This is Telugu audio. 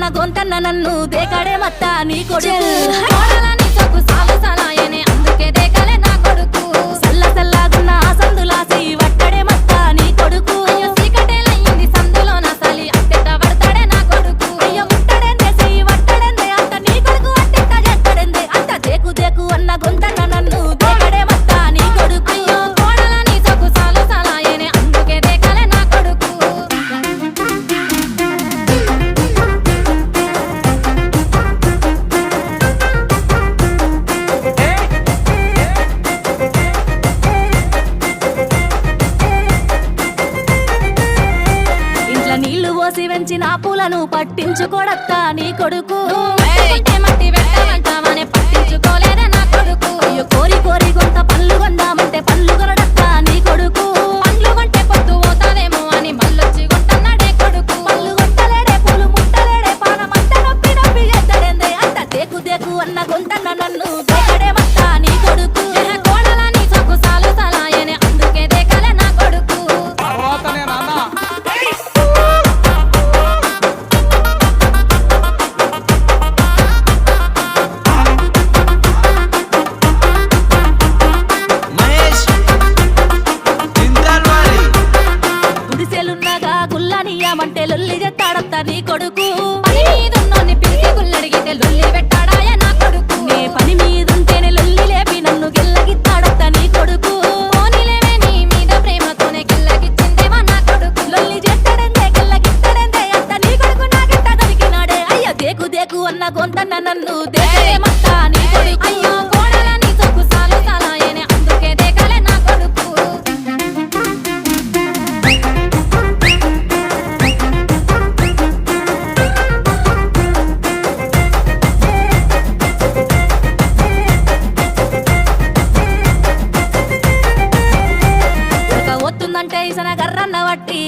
నన్న గొంతన్న నన్ను దేకాడే మత్త నీ కొడుకు. కోసి వెంచిన పూలను పట్టించుకోడత్తా నీ కొడుకు. మట్టి పెట్టమంట అంతా కొడుకు. పని మీదున్నోని పిలిచి గుల్లడిగితే లొల్లి పెట్టాడాయ నా కొడుకు. నే పని మీదుంటేనే లొల్లి లేపి నన్ను గిల్లగిత్తాడొత్త నీ కొడుకు. పోనీలేవే నీ మీద ప్రేమతోనే గిల్లగిచ్చిందేవా నా కొడుకు. లొల్లి చేస్తాడందే గిల్లగిస్తాడందే అంత నీ కొడుకు నాకెంత దొరికినాడే. అయ్యా దేకు దేకు అన్న గొంతన్న నన్ను దేశమత్తా చేసిన కర్రన్న బట్టి